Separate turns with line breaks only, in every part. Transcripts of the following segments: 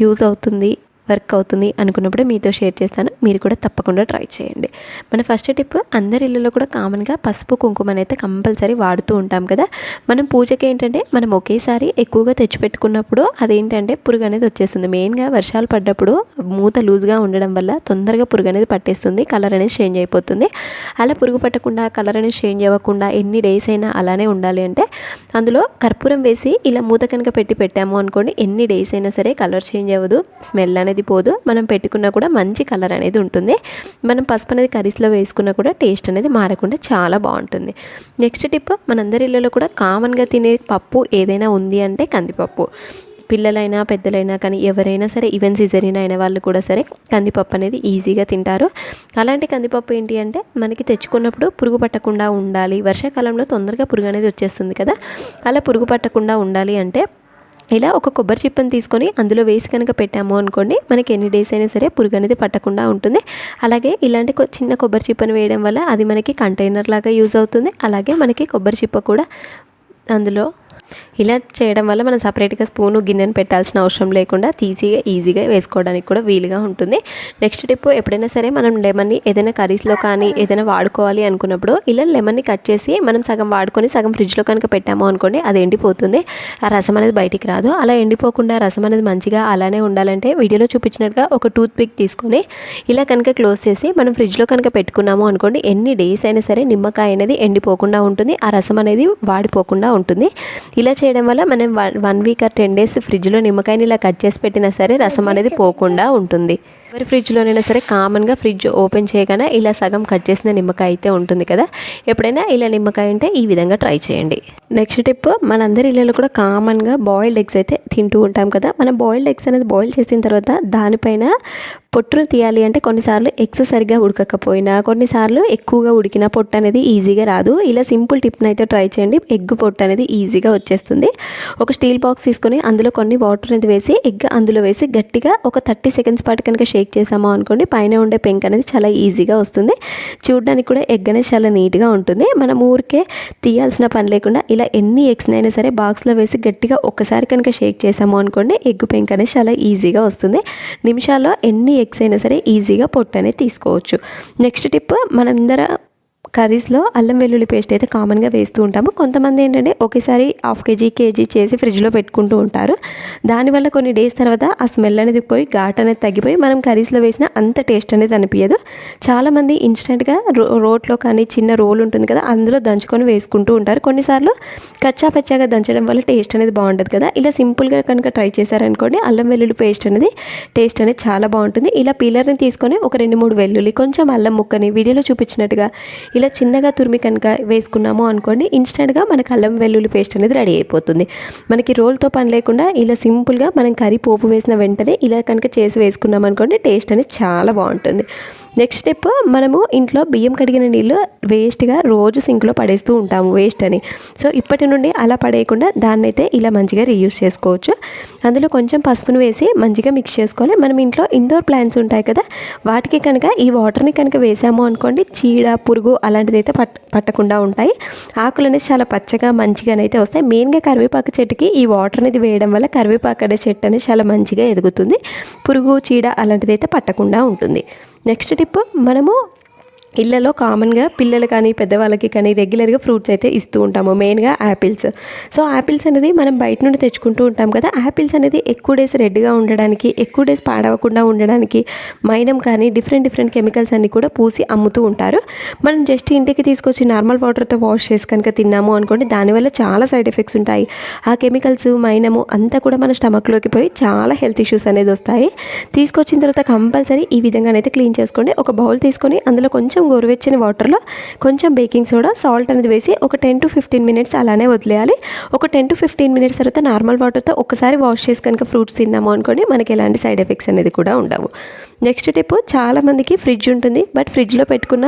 Use అవుతుంది. Work అవుతుంది అనుకున్నప్పుడు మీతో షేర్ చేస్తాను. మీరు కూడా తప్పకుండా ట్రై చేయండి. మన ఫస్ట్ టిప్ అందరి ఇళ్ళలో కూడా కామన్గా పసుపు కుంకుమ అయితే కంపల్సరీ వాడుతూ ఉంటాం కదా. మనం పూజకి ఏంటంటే మనం ఒకేసారి ఎక్కువగా తెచ్చిపెట్టుకున్నప్పుడు అదేంటంటే పురుగు అనేది వచ్చేస్తుంది. మెయిన్గా వర్షాలు పడ్డప్పుడు మూత లూజ్గా ఉండడం వల్ల తొందరగా పురుగు అనేది పట్టేస్తుంది. కలర్ అనేది చేంజ్ అయిపోతుంది. అలా పురుగు పట్టకుండా కలర్ అనేది చేంజ్ అవ్వకుండా ఎన్ని డేస్ అయినా అలానే ఉండాలి అంటే అందులో కర్పూరం వేసి ఇలా మూత కనుక పెట్టి పెట్టాము అనుకోండి ఎన్ని డేస్ అయినా సరే కలర్ చేంజ్ అవ్వదు. స్మెల్ అనేది పోదు. మనం పెట్టుకున్నా కూడా మంచి కలర్ అనేది ఉంటుంది. మనం పసుపు అనేది కర్రీస్లో వేసుకున్నా కూడా టేస్ట్ అనేది మారకుండా చాలా బాగుంటుంది. నెక్స్ట్ టిప్ మనందరి ఇళ్ళలో కూడా కామన్గా తినే పప్పు ఏదైనా ఉంది అంటే కందిపప్పు. పిల్లలైనా పెద్దలైనా కానీ ఎవరైనా సరే ఈవెన్ సిజరీన్ అయిన వాళ్ళు కూడా సరే కందిపప్పు అనేది ఈజీగా తింటారు. అలాంటి కందిపప్పు ఏంటి అంటే మనకి తెచ్చుకున్నప్పుడు పురుగు పట్టకుండా ఉండాలి. వర్షాకాలంలో తొందరగా పురుగు అనేది వచ్చేస్తుంది కదా. అలా పురుగు పట్టకుండా ఉండాలి అంటే ఇలా ఒక కొబ్బరి చిప్పని తీసుకొని అందులో వేసి కనుక పెట్టాము అనుకోండి మనకి ఎన్ని డేస్ అయినా సరే పురుగు అనేది పట్టకుండా ఉంటుంది. అలాగే ఇలాంటి కొ- చిన్న కొబ్బరి చిప్పని వేయడం వల్ల అది మనకి కంటైనర్ లాగా యూజ్ అవుతుంది. అలాగే మనకి కొబ్బరి చిప్ప కూడా అందులో ఇలా చేయడం వల్ల మనం సపరేట్గా స్పూను గిన్నెను పెట్టాల్సిన అవసరం లేకుండా తీసిగా ఈజీగా వేసుకోవడానికి కూడా వీలుగా ఉంటుంది. నెక్స్ట్ టిప్ ఎప్పుడైనా సరే మనం లెమన్ని ఏదైనా కర్రీస్లో కానీ ఏదైనా వాడుకోవాలి అనుకున్నప్పుడు ఇలా లెమన్ని కట్ చేసి మనం సగం వాడుకొని సగం ఫ్రిడ్జ్లో కనుక పెట్టాము అనుకోండి అది ఎండిపోతుంది. ఆ రసం అనేది బయటికి రాదు. అలా ఎండిపోకుండా రసం అనేది మంచిగా అలానే ఉండాలంటే వీడియోలో చూపించినట్టుగా ఒక టూత్ పిక్ తీసుకొని ఇలా కనుక క్లోజ్ చేసి మనం ఫ్రిడ్జ్లో కనుక పెట్టుకున్నాము అనుకోండి ఎన్ని డేస్ అయినా సరే నిమ్మకాయ అనేది ఎండిపోకుండా ఉంటుంది. ఆ రసం అనేది వాడిపోకుండా ఉంటుంది. ఇలా చేయడం వల్ల మనం one one week or ten days ఫ్రిడ్జ్లో నిమ్మకాయని ఇలా కట్ చేసి పెట్టినా సరే రసం అనేది పోకుండా ఉంటుంది. ఎవరి ఫ్రిడ్జ్లోనైనా సరే కామన్గా ఫ్రిడ్జ్ ఓపెన్ చేయగానే ఇలా సగం కట్ చేసిన నిమ్మకాయ అయితే ఉంటుంది కదా. ఎప్పుడైనా ఇలా నిమ్మకాయ ఉంటే ఈ విధంగా ట్రై చేయండి. నెక్స్ట్ టిప్ మనందరి ఇళ్ళలో కూడా కామన్గా బాయిల్డ్ ఎగ్స్ అయితే తింటూ ఉంటాం కదా. మనం బాయిల్డ్ ఎగ్స్ అనేది బాయిల్ చేసిన తర్వాత దానిపైన పొట్టును తీయాలి అంటే కొన్నిసార్లు ఎగ్స్ సరిగ్గా ఉడకకపోయినా కొన్నిసార్లు ఎక్కువగా ఉడికిన పొట్టు అనేది ఈజీగా రాదు. ఇలా సింపుల్ టిప్ని అయితే ట్రై చేయండి. ఎగ్ పొట్టు అనేది ఈజీగా వచ్చేస్తుంది. ఒక స్టీల్ బాక్స్ తీసుకొని అందులో కొన్ని వాటర్ అనేది వేసి ఎగ్ అందులో వేసి గట్టిగా ఒక థర్టీ సెకండ్స్ పాటు కనుక షేక్ చేసామో అనుకోండి పైన ఉండే పెంక్ అనేది చాలా ఈజీగా వస్తుంది. చూడడానికి కూడా ఎగ్ అనేది చాలా నీట్గా ఉంటుంది. మనం ఊరికే తీయాల్సిన పని లేకుండా ఇలా ఎన్ని ఎగ్స్ అయినా సరే బాక్స్లో వేసి గట్టిగా ఒక్కసారి కనుక షేక్ చేసాము అనుకోండి ఎగ్ పెంక్ అనేది చాలా ఈజీగా వస్తుంది. నిమిషాల్లో ఎన్ని ఎగ్స్ అయినా సరే ఈజీగా పొట్టు అనేది తీసుకోవచ్చు. నెక్స్ట్ టిప్ మనందర కర్రీస్లో అల్లం వెల్లుల్లి పేస్ట్ అయితే కామన్గా వేస్తూ ఉంటాము. కొంతమంది ఏంటంటే ఒకేసారి హాఫ్ కేజీ కేజీ చేసి ఫ్రిడ్జ్లో పెట్టుకుంటూ ఉంటారు. దానివల్ల కొన్ని డేస్ తర్వాత ఆ స్మెల్ అనేది పోయి ఘాట్ అనేది తగ్గిపోయి మనం కర్రీస్లో వేసిన అంత టేస్ట్ అనేది అనిపించదు. చాలామంది ఇన్స్టెంట్గా రో రోట్లో కానీ చిన్న రోల్ ఉంటుంది కదా అందులో దంచుకొని వేసుకుంటూ ఉంటారు. కొన్నిసార్లు కచ్చా పచ్చాగా దంచడం వల్ల టేస్ట్ అనేది బాగుంటుంది కదా. ఇలా సింపుల్గా కనుక ట్రై చేశారనుకోండి అల్లం వెల్లుల్లి పేస్ట్ అనేది టేస్ట్ అనేది చాలా బాగుంటుంది. ఇలా పీలర్ని తీసుకొని ఒక రెండు మూడు వెల్లుల్లి కొంచెం అల్లం ముక్కని వీడియోలో చూపించినట్టుగా ఇలా చిన్నగా తురిమి కనుక వేసుకున్నాము అనుకోండి ఇన్స్టెంట్గా మనకు అల్లం వెల్లుల్లి పేస్ట్ అనేది రెడీ అయిపోతుంది. మనకి రోల్తో పని లేకుండా ఇలా సింపుల్గా మనం కర్రీ పోపు వేసిన వెంటనే ఇలా కనుక చేసి వేసుకున్నాం అనుకోండి టేస్ట్ అనేది చాలా బాగుంటుంది. నెక్స్ట్ స్టెప్ మనము ఇంట్లో బియ్యం కడిగిన నీళ్ళు వేస్ట్గా రోజు సింక్లో పడేస్తూ ఉంటాము వేస్ట్ అని. సో ఇప్పటి నుండి అలా పడేయకుండా దాన్నైతే ఇలా మంచిగా రీయూస్ చేసుకోవచ్చు. అందులో కొంచెం పసుపును వేసి మంచిగా మిక్స్ చేసుకోవాలి. మనం ఇంట్లో ఇండోర్ ప్లాంట్స్ ఉంటాయి కదా వాటికి కనుక ఈ వాటర్ని కనుక వేసాము అనుకోండి చీడ పురుగు అలాంటిది అయితే పట్ పట్టకుండా ఉంటాయి. ఆకులు అనేది చాలా పచ్చగా మంచిగానైతే వస్తాయి. మెయిన్గా కరివేపాకు చెట్టుకి ఈ వాటర్ అనేది వేయడం వల్ల కరివేపాకు అనే చెట్టు అనేది చాలా మంచిగా ఎదుగుతుంది. పురుగు చీడ అలాంటిది అయితే పట్టకుండా ఉంటుంది. నెక్స్ట్ టిప్ మనము ఇళ్ళలో కామన్గా పిల్లలు కానీ పెద్దవాళ్ళకి కానీ రెగ్యులర్గా ఫ్రూట్స్ అయితే ఇస్తూ ఉంటాము మెయిన్గా యాపిల్స్ సో యాపిల్స్ అనేది మనం బయట నుండి తెచ్చుకుంటూ ఉంటాం కదా యాపిల్స్ అనేది ఎక్కువ డేస్ రెడ్గా ఉండడానికి ఎక్కువ డేస్ పాడవకుండా ఉండడానికి మైనం కానీ డిఫరెంట్ డిఫరెంట్ కెమికల్స్ అన్నీ కూడా పూసి అమ్ముతూ ఉంటారు. మనం జస్ట్ ఇంటికి తీసుకొచ్చి నార్మల్ వాటర్తో వాష్ చేసి కనుక తిన్నాము అనుకోండి దానివల్ల చాలా సైడ్ ఎఫెక్ట్స్ ఉంటాయి. ఆ కెమికల్స్ మైనము అంతా కూడా మన స్టమక్లోకి పోయి చాలా హెల్త్ ఇష్యూస్ అనేది వస్తాయి. తీసుకొచ్చిన తర్వాత కంపల్సరీ ఈ విధంగానైతే క్లీన్ చేసుకోండి. ఒక బౌల్ తీసుకొని అందులో కొంచెం కొంచెం గోరువెచ్చని వాటర్లో కొంచెం బేకింగ్ సోడా సాల్ట్ అనేది వేసి ఒక టెన్ టు ఫిఫ్టీన్ మినిట్స్ అలానే వదిలేయాలి. ఒక టెన్ టు ఫిఫ్టీన్ మినిట్స్ తర్వాత నార్మల్ వాటర్తో ఒకసారి వాష్ చేసి కనుక ఫ్రూట్స్ తిన్నాము అనుకోండి మనకి ఎలాంటి సైడ్ ఎఫెక్ట్స్ అనేది కూడా ఉండవు. నెక్స్ట్ టిప్ చాలామందికి ఫ్రిడ్జ్ ఉంటుంది బట్ ఫ్రిడ్జ్లో పెట్టుకున్న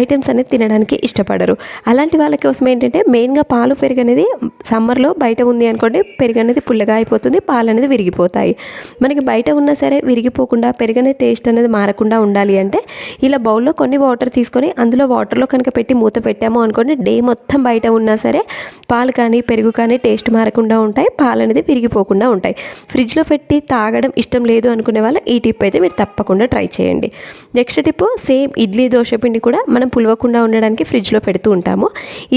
ఐటమ్స్ అనేది తినడానికి ఇష్టపడరు. అలాంటి వాళ్ళ కోసం ఏంటంటే మెయిన్గా పాలు పెరుగు అనేది సమ్మర్లో బయట ఉంది అనుకోండి పెరుగు అనేది పుల్లగా అయిపోతుంది పాలు అనేది విరిగిపోతాయి. మనకి బయట ఉన్నా సరే విరిగిపోకుండా పెరుగు అనేది టేస్ట్ అనేది మారకుండా ఉండాలి అంటే ఇలా బౌల్లో కొన్ని వాటర్ వాటర్ తీసుకొని అందులో వాటర్లో కనుక పెట్టి మూత పెట్టాము అనుకోండి డే మొత్తం బయట ఉన్నా సరే పాలు కానీ పెరుగు కానీ టేస్ట్ మారకుండా ఉంటాయి పాలు అనేది విరిగిపోకుండా ఉంటాయి. ఫ్రిడ్జ్లో పెట్టి తాగడం ఇష్టం లేదు అనుకునే వాళ్ళు ఈ టిప్ అయితే మీరు తప్పకుండా ట్రై చేయండి. Next tip same idli dosa పిండి కూడా మనం పులవకుండా ఉండడానికి ఫ్రిడ్జ్లో పెడుతూ ఉంటాము.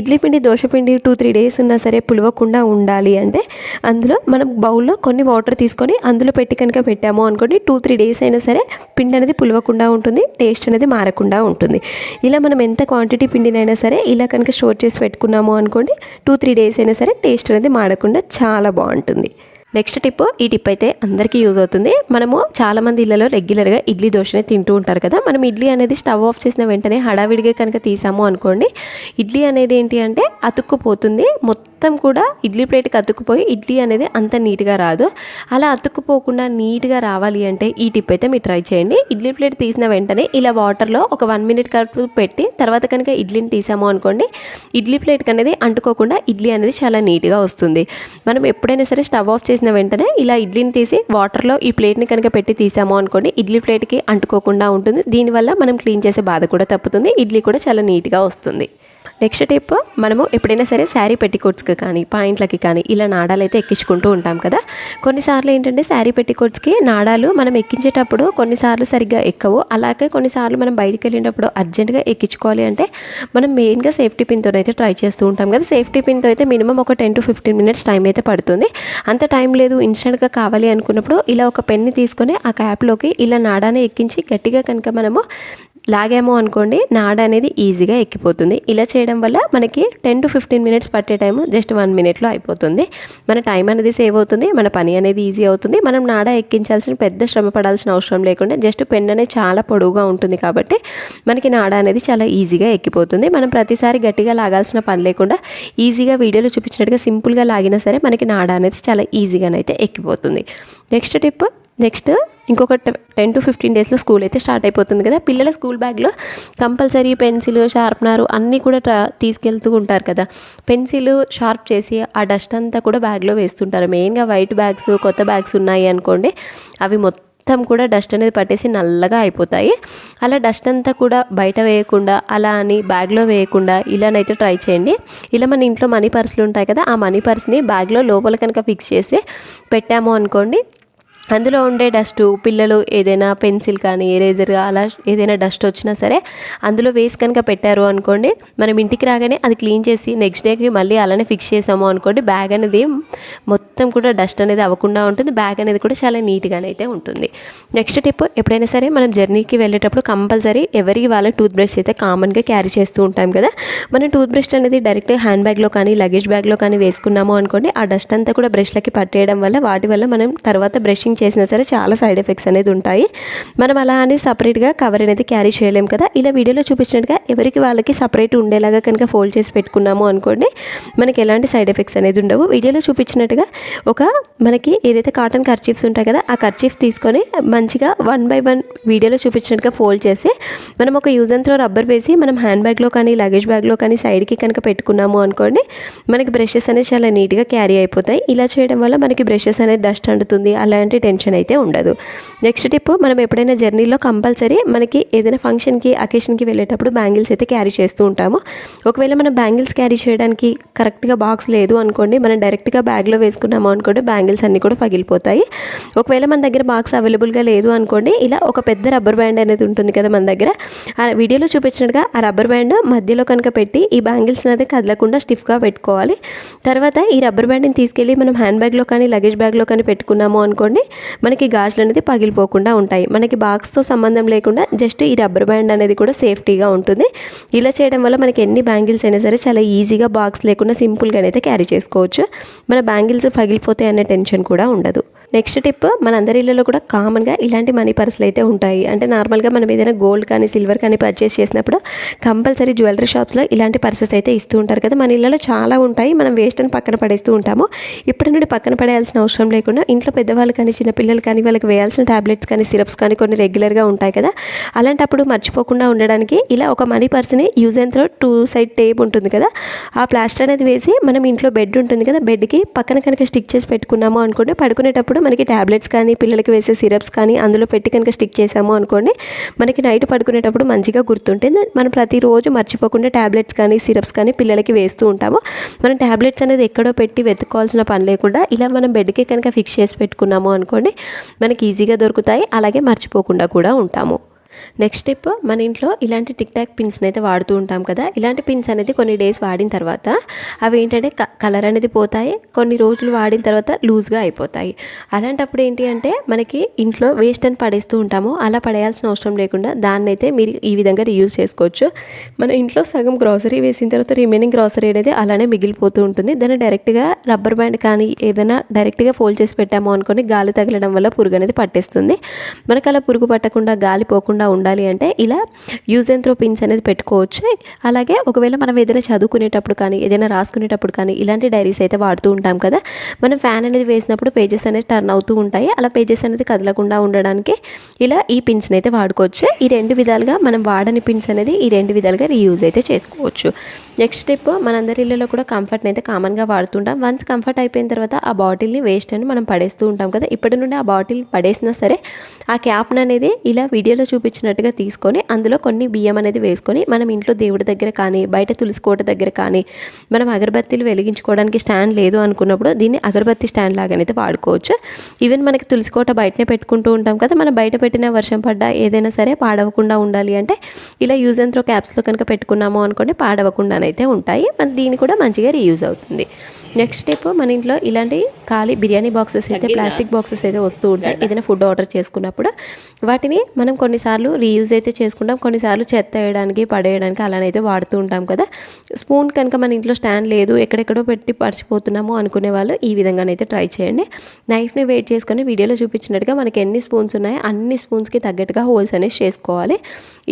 ఇడ్లీ పిండి దోశ పిండి టూ త్రీ డేస్ ఉన్నా సరే పులవకుండా ఉండాలి అంటే అందులో మనం బౌల్లో కొన్ని వాటర్ తీసుకొని అందులో పెట్టి కనుక పెట్టాము అనుకోండి టూ త్రీ డేస్ అయినా సరే పిండి అనేది పులవకుండా ఉంటుంది టేస్ట్ అనేది మారకుండా ఉంటుంది. ఇలా మనం ఎంత క్వాంటిటీ పిండినైనా సరే ఇలా కనుక స్టోర్ చేసి పెట్టుకున్నాము అనుకోండి టూ త్రీ డేస్ అయినా సరే టేస్ట్ అనేది మాడకుండా చాలా బాగుంటుంది. నెక్స్ట్ టిప్ ఈ టిప్ అయితే అందరికీ యూజ్ అవుతుంది. మనము చాలామంది ఇళ్ళలో రెగ్యులర్గా ఇడ్లీ దోశనే తింటూ ఉంటారు కదా మనం ఇడ్లీ అనేది స్టవ్ ఆఫ్ చేసిన వెంటనే హడావిడిగా కనుక తీసాము అనుకోండి ఇడ్లీ అనేది ఏంటి అంటే అతుక్కుపోతుంది మొత్తం మొత్తం కూడా ఇడ్లీ ప్లేట్కి అతుక్కుపోయి ఇడ్లీ అనేది అంత నీట్గా రాదు. అలా అతుక్కుపోకుండా నీట్గా రావాలి అంటే ఈ టిప్ అయితే మీరు ట్రై చేయండి. ఇడ్లీ ప్లేట్ తీసిన వెంటనే ఇలా వాటర్లో ఒక వన్ మినిట్ కరెక్ట్ పెట్టి తర్వాత కనుక ఇడ్లీని తీసాము అనుకోండి ఇడ్లీ ప్లేట్కి అనేది అంటుకోకుండా ఇడ్లీ అనేది చాలా నీట్గా వస్తుంది. మనం ఎప్పుడైనా సరే స్టవ్ ఆఫ్ చేసిన వెంటనే ఇలా ఇడ్లీని తీసి వాటర్లో ఈ ప్లేట్ని కనుక పెట్టి తీసాము అనుకోండి ఇడ్లీ ప్లేట్కి అంటుకోకుండా ఉంటుంది. దీనివల్ల మనం క్లీన్ చేసే బాధ కూడా తప్పుతుంది. ఇడ్లీ కూడా చాలా నీట్గా వస్తుంది. నెక్స్ట్ టిప్ మనము ఎప్పుడైనా సరే శారీ పెట్టికోట్స్కి కానీ పాయింట్లకి కానీ ఇలా నాడాలు అయితే ఎక్కించుకుంటూ ఉంటాం కదా. కొన్నిసార్లు ఏంటంటే శారీ పెట్టికోట్స్కి నాడాలు మనం ఎక్కించేటప్పుడు కొన్నిసార్లు సరిగ్గా ఎక్కవు. అలాగే కొన్నిసార్లు మనం బయటికి వెళ్ళేటప్పుడు అర్జెంటుగా ఎక్కించుకోవాలి అంటే మనం మెయిన్గా సేఫ్టీ పిన్తో అయితే ట్రై చేస్తూ ఉంటాం కదా. సేఫ్టీ పిన్తో అయితే మినిమం ఒక ten to fifteen minutes time అయితే పడుతుంది. అంత టైం లేదు ఇన్స్టెంట్గా కావాలి అనుకున్నప్పుడు ఇలా ఒక పెన్ని తీసుకొని ఆ క్యాప్లోకి ఇలా నాడాన్ని ఎక్కించి గట్టిగా కనుక మనము లాగాము అనుకోండి నాడ అనేది ఈజీగా ఎక్కిపోతుంది. ఇలా చేయడం వల్ల మనకి టెన్ టు ఫిఫ్టీన్ మినిట్స్ పట్టే టైం జస్ట్ వన్ మినిట్లో అయిపోతుంది. మన టైం అనేది సేవ్ అవుతుంది మన పని అనేది ఈజీ అవుతుంది. మనం నాడ ఎక్కించాల్సిన పెద్ద శ్రమ పడాల్సిన అవసరం లేకుండా జస్ట్ పెన్ అనేది చాలా పొడవుగా ఉంటుంది కాబట్టి మనకి నాడ అనేది చాలా ఈజీగా ఎక్కిపోతుంది. మనం ప్రతిసారి గట్టిగా లాగాల్సిన పని లేకుండా ఈజీగా వీడియోలో చూపించినట్టుగా సింపుల్గా లాగినా సరే మనకి నాడ అనేది చాలా ఈజీగానైతే ఎక్కిపోతుంది. నెక్స్ట్ టిప్ నెక్స్ట్ ఇంకొక టెన్ టు ఫిఫ్టీన్ డేస్లో స్కూల్ అయితే స్టార్ట్ అయిపోతుంది కదా. పిల్లల స్కూల్ బ్యాగ్లో కంపల్సరీ పెన్సిల్ షార్ప్నర్ అన్నీ కూడా ట్రా తీసుకెళ్తూ ఉంటారు కదా. పెన్సిల్ షార్ప్ చేసి ఆ డస్ట్ అంతా కూడా బ్యాగ్లో వేస్తుంటారు. మెయిన్గా వైట్ బ్యాగ్స్ కొత్త బ్యాగ్స్ ఉన్నాయి అనుకోండి అవి మొత్తం మొత్తం కూడా డస్ట్ అనేది పట్టేసి నల్లగా అయిపోతాయి. అలా డస్ట్ అంతా కూడా బయట వేయకుండా అలా అని బ్యాగ్లో వేయకుండా ఇలానైతే ట్రై చేయండి. ఇలా మన ఇంట్లో మనీ పర్సులు ఉంటాయి కదా ఆ మనీ పర్స్ని బ్యాగ్లో లోపల కనుక ఫిక్స్ చేసి పెట్టాము అనుకోండి అందులో ఉండే డస్ట్ పిల్లలు ఏదైనా పెన్సిల్ కానీ ఎరేజర్ అలా ఏదైనా డస్ట్ వచ్చినా సరే అందులో వేసి కనుక పెట్టారు అనుకోండి మనం ఇంటికి రాగానే అది క్లీన్ చేసి నెక్స్ట్ డేకి మళ్ళీ అలానే ఫిక్స్ చేసాము అనుకోండి బ్యాగ్ అనేది మొత్తం కూడా డస్ట్ అనేది అవ్వకుండా ఉంటుంది బ్యాగ్ అనేది కూడా చాలా నీట్గానే అయితే ఉంటుంది. నెక్స్ట్ టిప్ ఎప్పుడైనా సరే మనం జర్నీకి వెళ్ళేటప్పుడు కంపల్సరీ ఎవరికి వాళ్ళ టూత్ బ్రష్ అయితే కామన్గా క్యారీ చేస్తూ ఉంటాం కదా మనం టూత్ బ్రష్ అనేది డైరెక్ట్ హ్యాండ్ బ్యాగ్లో కానీ లగేజ్ బ్యాగ్లో కానీ వేసుకున్నాము అనుకోండి ఆ డస్ట్ అంతా కూడా బ్రష్లకి పట్టేయడం వల్ల వాటి వల్ల మనం తర్వాత బ్రషింగ్ చేసినా సరే చాలా సైడ్ ఎఫెక్ట్స్ అనేది ఉంటాయి. మనం అలా అని సపరేట్గా కవర్ అనేది క్యారీ చేయలేం కదా. ఇలా వీడియోలో చూపించినట్టుగా ఎవరికి వాళ్ళకి సపరేట్ ఉండేలాగా కనుక ఫోల్డ్ చేసి పెట్టుకున్నాము అనుకోండి మనకి ఎలాంటి సైడ్ ఎఫెక్ట్స్ అనేది ఉండవు. వీడియోలో చూపించినట్టుగా ఒక మనకి ఏదైతే కాటన్ కర్చీఫ్స్ ఉంటాయి కదా ఆ కర్చీఫ్ తీసుకొని మంచిగా వన్ బై వన్ వీడియోలో చూపించినట్టుగా ఫోల్డ్ చేసి మనం ఒక యూజ్ అండ్ త్రో రబ్బర్ వేసి మనం హ్యాండ్ బ్యాగ్లో కానీ లగేజ్ బ్యాగ్లో కానీ సైడ్కి కనుక పెట్టుకున్నాము అనుకోండి మనకి బ్రషెస్ అనేది చాలా నీట్గా క్యారీ అయిపోతాయి. ఇలా చేయడం వల్ల మనకి బ్రషెస్ అనేది డస్ట్ అంటుతుంది అలాంటి టెన్షన్ అయితే ఉండదు. నెక్స్ట్ టిప్ మనం ఎప్పుడైనా జర్నీలో కంపల్సరీ మనకి ఏదైనా ఫంక్షన్కి అకేషన్కి వెళ్ళేటప్పుడు బ్యాంగిల్స్ అయితే క్యారీ చేస్తూ ఉంటాము. ఒకవేళ మనం బ్యాంగిల్స్ క్యారీ చేయడానికి కరెక్ట్గా బాక్స్ లేదు అనుకోండి మనం డైరెక్ట్గా బ్యాగ్లో వేసుకున్నాము అనుకోండి బ్యాంగిల్స్ అన్నీ కూడా పగిలిపోతాయి. ఒకవేళ మన దగ్గర బాక్స్ అవైలబుల్గా లేదు అనుకోండి ఇలా ఒక పెద్ద రబ్బర్ బ్యాండ్ అనేది ఉంటుంది కదా మన దగ్గర. ఆ వీడియోలో చూపించినట్టుగా ఆ రబ్బర్ బ్యాండ్ మధ్యలో కనుక పెట్టి ఈ బ్యాంగిల్స్ అనేది కదలకుండా స్టిఫ్గా పెట్టుకోవాలి. తర్వాత ఈ రబ్బర్ బ్యాండ్ని తీసుకెళ్ళి మనం హ్యాండ్ బ్యాగ్లో కానీ లగేజ్ బ్యాగ్లో కానీ పెట్టుకున్నాము అనుకోండి మనకి గాజులు అనేది పగిలిపోకుండా ఉంటాయి. మనకి బాక్స్తో సంబంధం లేకుండా జస్ట్ ఈ రబ్బర్ బ్యాండ్ అనేది కూడా సేఫ్టీగా ఉంటుంది. ఇలా చేయడం వల్ల మనకి ఎన్ని బ్యాంగిల్స్ అయినా సరే చాలా ఈజీగా బాక్స్ లేకుండా సింపుల్గా అయితే క్యారీ చేసుకోవచ్చు. మన బ్యాంగిల్స్ పగిలిపోతాయి అనే టెన్షన్ కూడా ఉండదు. నెక్స్ట్ టిప్ మనందరి ఇళ్ళలో కూడా కామన్గా ఇలాంటి మనీ పర్సులు అయితే ఉంటాయి. అంటే నార్మల్గా మనం ఏదైనా గోల్డ్ కానీ సిల్వర్ కానీ పర్చేస్ చేసినప్పుడు కంపల్సరీ జ్యువెలరీ షాప్స్లో ఇలాంటి పర్సెస్ అయితే ఇస్తూ ఉంటారు కదా. మన ఇళ్ళలో చాలా ఉంటాయి. మనం వేస్ట్ అని పక్కన పడేస్తూ ఉంటాము. ఇప్పటి నుండి పక్కన పడేయాల్సిన అవసరం లేకుండా ఇంట్లో పెద్దవాళ్ళు కానీ చిన్నపిల్లలు కానీ వాళ్ళకి వేయాల్సిన టాబ్లెట్స్ కానీ సిరప్స్ కానీ కొన్ని రెగ్యులర్గా ఉంటాయి కదా. అలాంటప్పుడు మర్చిపోకుండా ఉండడానికి ఇలా ఒక money పర్స్ని use and throw two side tape ఉంటుంది కదా. ఆ ప్లాస్టర్ అనేది వేసి మనం ఇంట్లో బెడ్ ఉంటుంది కదా. బెడ్కి పక్కన కనుక స్టిక్ చేసి పెట్టుకున్నాము అనుకుంటే పడుకునేటప్పుడు మనకి టాబ్లెట్స్ కానీ పిల్లలకి వేసే సిరప్స్ కానీ అందులో పెట్టి కనుక స్టిక్ చేసాము అనుకోండి మనకి నైట్ పడుకునేటప్పుడు మంచిగా గుర్తుంటుంది మనం ప్రతిరోజు మర్చిపోకుండా ట్యాబ్లెట్స్ కానీ సిరప్స్ కానీ పిల్లలకి వేస్తూ ఉంటాము. మనం ట్యాబ్లెట్స్ అనేది ఎక్కడో పెట్టి వెతుక్కోవాల్సిన పని లేకుండా ఇలా మనం బెడ్కి కనుక ఫిక్స్ చేసి పెట్టుకున్నాము అనుకోండి మనకి ఈజీగా దొరుకుతాయి అలాగే మర్చిపోకుండా కూడా ఉంటాము. నెక్స్ట్ స్టెప్ మన ఇంట్లో ఇలాంటి టిక్ టాక్ పిన్స్ని అయితే వాడుతూ ఉంటాం కదా. ఇలాంటి పిన్స్ అనేది కొన్ని డేస్ వాడిన తర్వాత అవి ఏంటంటే కలర్ అనేది పోతాయి. కొన్ని రోజులు వాడిన తర్వాత లూజ్గా అయిపోతాయి. అలాంటప్పుడు ఏంటి అంటే మనకి ఇంట్లో వేస్ట్ అని పడేస్తూ ఉంటాము. అలా పడేయాల్సిన అవసరం లేకుండా దాన్ని అయితే మీరు ఈ విధంగా రీయూజ్ చేసుకోవచ్చు. మన ఇంట్లో సగం గ్రాసరీ వేసిన తర్వాత రిమైనింగ్ గ్రాసరీ అనేది అలానే మిగిలిపోతూ ఉంటుంది. దాన్ని డైరెక్ట్గా రబ్బర్ బ్యాండ్ కానీ ఏదైనా డైరెక్ట్గా ఫోల్డ్ చేసి పెట్టాము అనుకొని గాలి తగలడం వల్ల పురుగు అనేది పట్టేస్తుంది. మనకు అలా పురుగు పట్టకుండా గాలి పోకుండా ఉండాలి అంటే ఇలా యూజ్ అండ్ త్రో పిన్స్ అనేది పెట్టుకోవచ్చు. అలాగే ఒకవేళ మనం ఏదైనా చదువుకునేటప్పుడు కానీ ఏదైనా రాసుకునేటప్పుడు కానీ ఇలాంటి డైరీస్ అయితే వాడుతూ ఉంటాం కదా. మనం ఫ్యాన్ అనేది వేసినప్పుడు పేజెస్ అనేది టర్న్ అవుతూ ఉంటాయి. అలా పేజెస్ అనేది కదలకుండా ఉండడానికి ఇలా ఈ పిన్స్ని అయితే వాడుకోవచ్చు. ఈ రెండు విధాలుగా మనం వాడని పిన్స్ అనేది ఈ రెండు విధాలుగా రీయూజ్ అయితే చేసుకోవచ్చు. నెక్స్ట్ స్టెప్ మనందరి ఇళ్ళలో కూడా కంఫర్ట్ని అయితే కామన్గా వాడుతుంటాం. వన్స్ కంఫర్ట్ అయిపోయిన తర్వాత ఆ బాటిల్ని వేస్ట్ అని మనం పడేస్తూ ఉంటాం కదా. ఇప్పటి నుండి ఆ బాటిల్ పడేసినా సరే ఆ క్యాప్ని అనేది ఇలా వీడియోలో చూపించినట్టుగా తీసుకొని అందులో కొన్ని బియ్యం అనేది వేసుకొని మనం ఇంట్లో దేవుడి దగ్గర కానీ బయట తులసి కోట దగ్గర కానీ మనం అగరబత్తీలు వెలిగించుకోవడానికి స్టాండ్ లేదు అనుకున్నప్పుడు దీన్ని అగరబత్తి స్టాండ్ లాగానైతే వాడుకోవచ్చు. ఈవెన్ మనకి తులసి కోట బయటనే పెట్టుకుంటూ ఉంటాం కదా మనం బయట పెట్టిన వర్షం పడ్డా ఏదైనా సరే పాడవకుండా ఉండాలి అంటే ఇలా యూజ్ అండ్ త్రో క్యాప్స్లో కనుక పెట్టుకున్నాము అనుకోండి పాడవకుండానైతే ఉంటాయి. మన దీన్ని కూడా మంచిగా రీయూజ్ అవుతుంది. నెక్స్ట్ స్టెప్ మన ఇంట్లో ఇలాంటి ఖాళీ బిర్యానీ బాక్సెస్ అయితే ప్లాస్టిక్ బాక్సెస్ అయితే వస్తూ ఉంటాయి. ఏదైనా ఫుడ్ ఆర్డర్ చేసుకున్నప్పుడు వాటిని మనం కొన్నిసార్లు రీయూజ్ అయితే చేసుకుంటాం కొన్నిసార్లు చెత్త వేయడానికి పడేయడానికి అలానైతే వాడుతూ ఉంటాం కదా. స్పూన్ కనుక మన ఇంట్లో స్టాండ్ లేదు ఎక్కడెక్కడో పెట్టి పడిచిపోతున్నాము అనుకునే వాళ్ళు ఈ విధంగానైతే ట్రై చేయండి. నైఫ్ని వెయిట్ చేసుకొని వీడియోలో చూపించినట్టుగా మనకి ఎన్ని స్పూన్స్ ఉన్నాయో అన్ని స్పూన్స్కి తగ్గట్టుగా హోల్స్ అనేవి చేసుకోవాలి.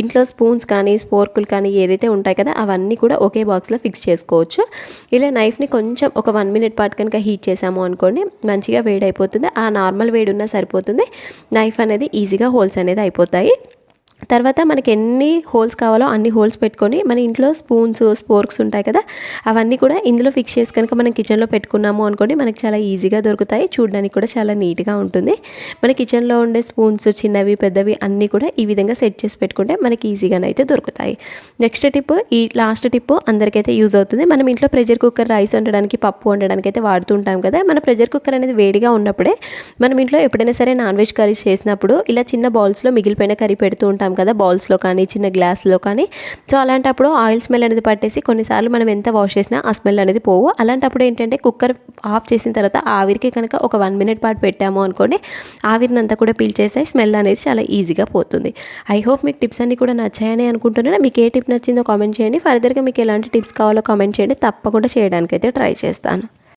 ఇంట్లో స్పూన్స్ కానీ స్పోర్కులు కానీ ఏదైతే ఉంటాయి కదా అవన్నీ కూడా ఒకే బాక్స్లో ఫిక్స్ చేసుకోవచ్చు. ఇలా నైఫ్ని కొంచెం ఒక వన్ మినిట్ పాటు కనుక హీట్ చేసాము అనుకోండి మంచిగా వేడి అయిపోతుంది ఆ నార్మల్ వేడి ఉన్నా సరిపోతుంది. నైఫ్ అనేది ఈజీగా హోల్స్ అనేది అయిపోతాయి. తర్వాత మనకి ఎన్ని హోల్స్ కావాలో అన్ని హోల్స్ పెట్టుకొని మన ఇంట్లో స్పూన్స్ స్పోర్క్స్ ఉంటాయి కదా అవన్నీ కూడా ఇందులో ఫిక్స్ చేసి కనుక మనం కిచెన్లో పెట్టుకున్నాము అనుకోండి మనకి చాలా ఈజీగా దొరుకుతాయి. చూడడానికి కూడా చాలా నీట్గా ఉంటుంది. మన కిచెన్లో ఉండే స్పూన్స్ చిన్నవి పెద్దవి అన్నీ కూడా ఈ విధంగా సెట్ చేసి పెట్టుకుంటే మనకి ఈజీగానైతే దొరుకుతాయి. నెక్స్ట్ టిప్ ఈ లాస్ట్ టిప్ అందరికైతే యూజ్ అవుతుంది. మనం ఇంట్లో ప్రెషర్ కుక్కర్ రైస్ వండడానికి పప్పు వండడానికి అయితే వాడుతుంటాం కదా మన ప్రెషర్ కుక్కర్ అనేది వేడిగా ఉన్నప్పుడే మనం ఇంట్లో ఎప్పుడైనా సరే నాన్ వెజ్ కర్రీస్ చేసినప్పుడు ఇలా చిన్న బౌల్స్లో మిగిలిపోయిన కర్రీ పెడుతూ ఉంటాం కదా బౌల్స్లో కానీ చిన్న గ్లాస్లో కానీ. సో అలాంటప్పుడు ఆయిల్ స్మెల్ అనేది పట్టేసి కొన్నిసార్లు మనం ఎంత వాష్ చేసినా ఆ స్మెల్ అనేది పోవు. అలాంటప్పుడు ఏంటంటే కుక్కర్ ఆఫ్ చేసిన తర్వాత ఆవిరికి కనుక ఒక వన్ మినిట్ పాటు పెట్టాము అనుకోండి ఆవిరిని అంతా కూడా పీల్చేసాయి స్మెల్ అనేది చాలా ఈజీగా పోతుంది. ఐ హోప్ మీకు టిప్స్ అన్నీ కూడా నచ్చాయని అనుకుంటున్నాను. మీకు ఏ టిప్ నచ్చిందో కామెంట్ చేయండి. ఫర్దర్గా మీకు ఎలాంటి టిప్స్ కావాలో కామెంట్ చేయండి. తప్పకుండా చేయడానికైతే ట్రై చేస్తాను.